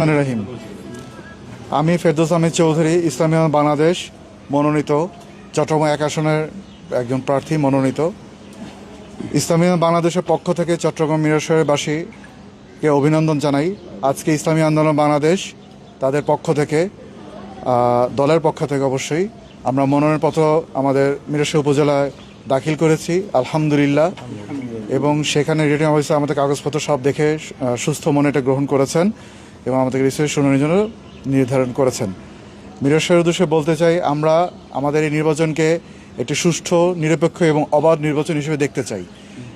রহিম। আমি ফেরদৌস আহমেদ চৌধুরী, ইসলামী বাংলাদেশ, মনোনীত, চট্টগ্রাম এক আসনের একজন প্রার্থী, মনোনীত। ইসলামী বাংলাদেশের পক্ষ থেকে চট্টগ্রাম মিরসরাইবাসীকে অভিনন্দন জানাই। আজকে ইসলামী আন্দোলন বাংলাদেশ তাদের পক্ষ থেকে দলের পক্ষ থেকে অবশ্যই আমরা মনোনয়নপত্র আমাদের মিরসরাই উপজেলায় দাখিল করেছি, আলহামদুলিল্লাহ। এবং সেখানে রিটার্ন অফিসে আমাদের কাগজপত্র সব দেখে সুস্থ মনে এটা গ্রহণ করেছেন। এবং আমাদের রিসিভ শুনানির জন্য নির্ধারণ করেছেন। মিরসরের উদ্দেশ্যে বলতে চাই, আমরা আমাদের এই নির্বাচনকে একটি সুষ্ঠু, নিরপেক্ষ এবং অবাধ নির্বাচন হিসেবে দেখতে চাই।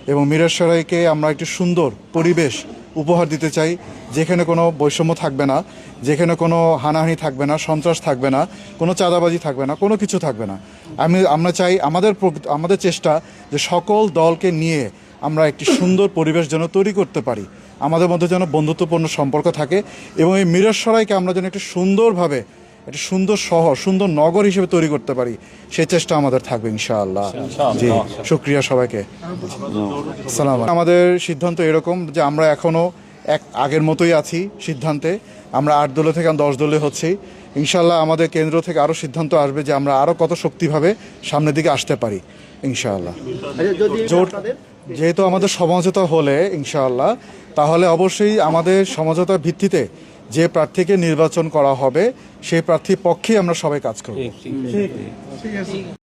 এবং মিরসরাইকে আমরা একটি সুন্দর পরিবেশ উপহার দিতে চাই, যেখানে কোনো বৈষম্য থাকবে না, যেখানে কোনো হানাহানি থাকবে না, সন্ত্রাস থাকবে না, কোনো চাঁদাবাজি থাকবে না, কোনো কিছু থাকবে না। আমি, আমরা চাই আমাদের আমাদের চেষ্টা যে সকল দলকে নিয়ে আমরা একটি সুন্দর পরিবেশ যেন তৈরি করতে পারি। আমাদের মধ্যে যেন বন্ধুত্বপূর্ণ সম্পর্ক থাকে এবং এই মিরসরাইকে আমরা যেন একটি সুন্দরভাবে একটি সুন্দর শহর সুন্দর নগর হিসেবে তৈরি করতে পারি সেই চেষ্টা আমাদের থাকবে ইনশাআল্লাহ। জি শুক্রিয়া সবাইকে। সালাম। আমাদের সিদ্ধান্ত এরকম যে আমরা এখনও এক আগের মতোই আছি সিদ্ধান্তে। আমরা আট দলে থেকে দশ দলে হচ্ছি। ইনশাল্লাহ আমাদের কেন্দ্র থেকে আরও সিদ্ধান্ত আসবে যে আমরা আরও কত শক্তিভাবে সামনের দিকে আসতে পারি ইনশাআল্লাহ। আচ্ছা, জোট আপনাদের যেহেতু আমাদের সমঝোতা হলে ইনশাআল্লাহ তাহলে অবশ্যই আমাদের সমঝোতার ভিত্তিতে যে প্রার্থীকে নির্বাচন করা হবে সেই প্রার্থীর পক্ষেই আমরা সবাই কাজ করব।